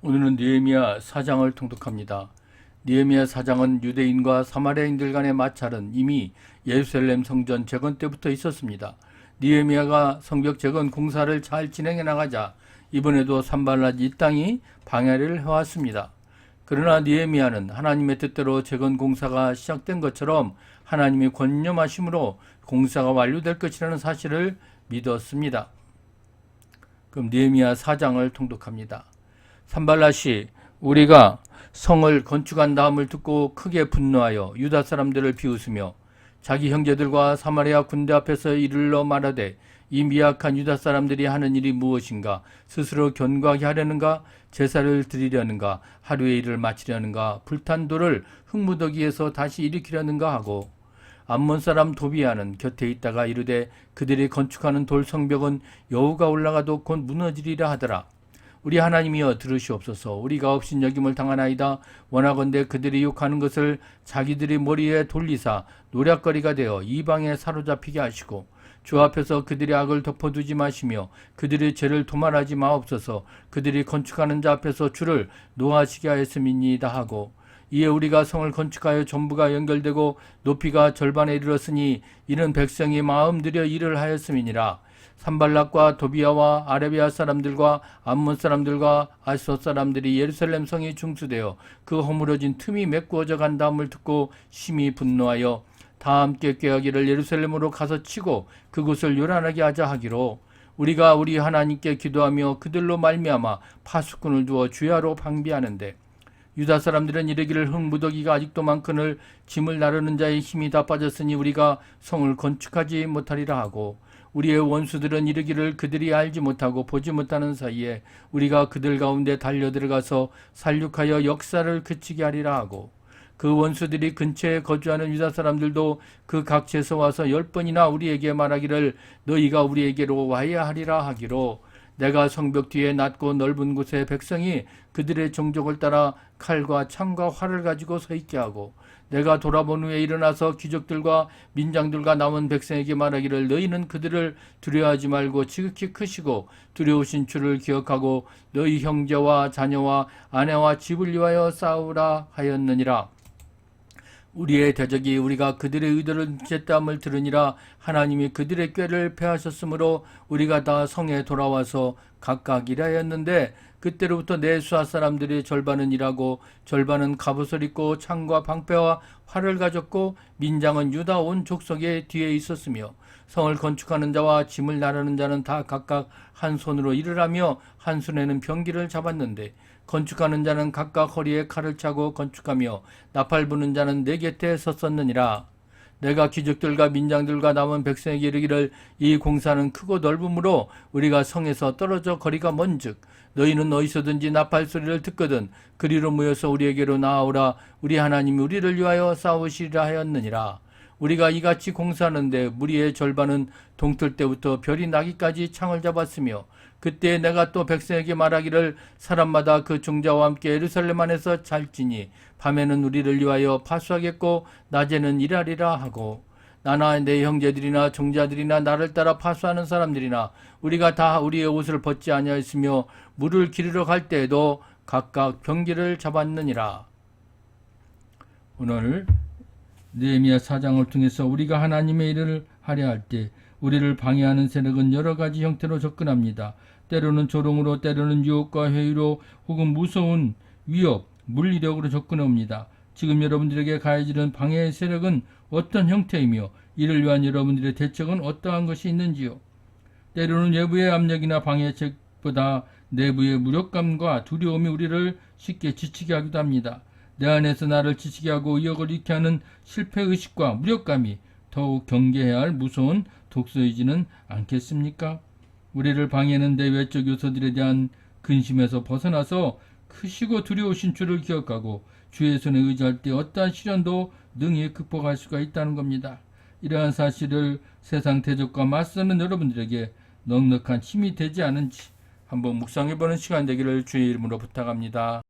오늘은 느헤미야 사장을 통독합니다. 느헤미야 사장은 유대인과 사마리아인들 간의 마찰은 이미 예루살렘 성전 재건 때부터 있었습니다. 느헤미야가 성벽 재건 공사를 잘 진행해 나가자 이번에도 산발랏 이 땅이 방해를 해왔습니다. 그러나 느헤미야는 하나님의 뜻대로 재건 공사가 시작된 것처럼 하나님이 권념하심으로 공사가 완료될 것이라는 사실을 믿었습니다. 그럼 느헤미야 4장을 통독합니다. 산발랏이 우리가 성을 건축한 다음을 듣고 크게 분노하여 유다 사람들을 비웃으며 자기 형제들과 사마리아 군대 앞에서 이르러 말하되 이 미약한 유다 사람들이 하는 일이 무엇인가? 스스로 견고하게 하려는가? 제사를 드리려는가? 하루의 일을 마치려는가? 불탄 돌을 흙무더기에서 다시 일으키려는가? 하고 암몬 사람 도비아는 곁에 있다가 이르되 그들이 건축하는 돌 성벽은 여우가 올라가도 곧 무너지리라 하더라 우리 하나님이여 들으시옵소서. 우리가 없인 여김을 당하나이다. 원하건대 그들이 욕하는 것을 자기들이 머리에 돌리사 노략거리가 되어 이방에 사로잡히게 하시고 주 앞에서 그들의 악을 덮어두지 마시며 그들의 죄를 도말하지 마옵소서. 그들이 건축하는 자 앞에서 주를 노하시게 하였음이니이다 하고 이에 우리가 성을 건축하여 전부가 연결되고 높이가 절반에 이르렀으니 이는 백성이 마음 들여 일을 하였음이니라 산발락과 도비아와 아레비아 사람들과 암몬 사람들과 아소 사람들이 예루살렘 성에 중수되어 그 허물어진 틈이 메꾸어져 간 다음을 듣고 심히 분노하여 다 함께 꾀하기를 예루살렘으로 가서 치고 그곳을 요란하게 하자 하기로 우리가 우리 하나님께 기도하며 그들로 말미암아 파수꾼을 두어 주야로 방비하는데 유다 사람들은 이르기를 흙무더기가 아직도 많거늘 짐을 나르는 자의 힘이 다 빠졌으니 우리가 성을 건축하지 못하리라 하고 우리의 원수들은 이르기를 그들이 알지 못하고 보지 못하는 사이에 우리가 그들 가운데 달려 들어가서 살육하여 역사를 그치게 하리라 하고 그 원수들이 근처에 거주하는 유다 사람들도 그 각지에서 와서 열 번이나 우리에게 말하기를 너희가 우리에게로 와야 하리라 하기로 내가 성벽 뒤에 낮고 넓은 곳에 백성이 그들의 종족을 따라 칼과 창과 활을 가지고 서 있게 하고 내가 돌아본 후에 일어나서 귀족들과 민장들과 남은 백성에게 말하기를 너희는 그들을 두려워하지 말고 지극히 크시고 두려우신 주를 기억하고 너희 형제와 자녀와 아내와 집을 위하여 싸우라 하였느니라. 우리의 대적이 우리가 그들의 의도를 쨌다함을 들으니라. 하나님이 그들의 꾀를 패하셨으므로 우리가 다 성에 돌아와서 각각 일하였는데 그때로부터 내수하 사람들이 절반은 일하고 절반은 갑옷을 입고 창과 방패와 활을 가졌고 민장은 유다 온 족속의 뒤에 있었으며 성을 건축하는 자와 짐을 나르는 자는 다 각각 한 손으로 일을 하며 한 손에는 병기를 잡았는데 건축하는 자는 각각 허리에 칼을 차고 건축하며 나팔 부는 자는 내 곁에 섰었느니라. 내가 귀족들과 민장들과 남은 백성에게 이르기를 이 공사는 크고 넓으므로 우리가 성에서 떨어져 거리가 먼즉 너희는 어디서든지 나팔 소리를 듣거든 그리로 모여서 우리에게로 나아오라 우리 하나님이 우리를 위하여 싸우시리라 하였느니라. 우리가 이같이 공사하는데 무리의 절반은 동틀 때부터 별이 나기까지 창을 잡았으며 그때 내가 또 백성에게 말하기를 사람마다 그 종자와 함께 예루살렘 안에서 잘지니 밤에는 우리를 위하여 파수하겠고 낮에는 일하리라 하고 나나 내 형제들이나 종자들이나 나를 따라 파수하는 사람들이나 우리가 다 우리의 옷을 벗지 아니하였으며 물을 기르러 갈 때에도 각각 병기를 잡았느니라. 오늘 느헤미야 사장을 통해서 우리가 하나님의 일을 하려 할 때 우리를 방해하는 세력은 여러 가지 형태로 접근합니다. 때로는 조롱으로, 때로는 유혹과 회의로, 혹은 무서운 위협, 물리력으로 접근합니다. 지금 여러분들에게 가해지는 방해의 세력은 어떤 형태이며 이를 위한 여러분들의 대책은 어떠한 것이 있는지요? 때로는 외부의 압력이나 방해책보다 내부의 무력감과 두려움이 우리를 쉽게 지치게 하기도 합니다. 내 안에서 나를 지치게 하고 의욕을 잃게 하는 실패의식과 무력감이 더욱 경계해야 할 무서운 독소이지는 않겠습니까? 우리를 방해하는 내 외적 요소들에 대한 근심에서 벗어나서 크시고 두려우신 주를 기억하고 주의 손에 의지할 때 어떠한 시련도 능히 극복할 수가 있다는 겁니다. 이러한 사실을 세상 대적과 맞서는 여러분들에게 넉넉한 힘이 되지 않은지 한번 묵상해보는 시간 되기를 주의 이름으로 부탁합니다.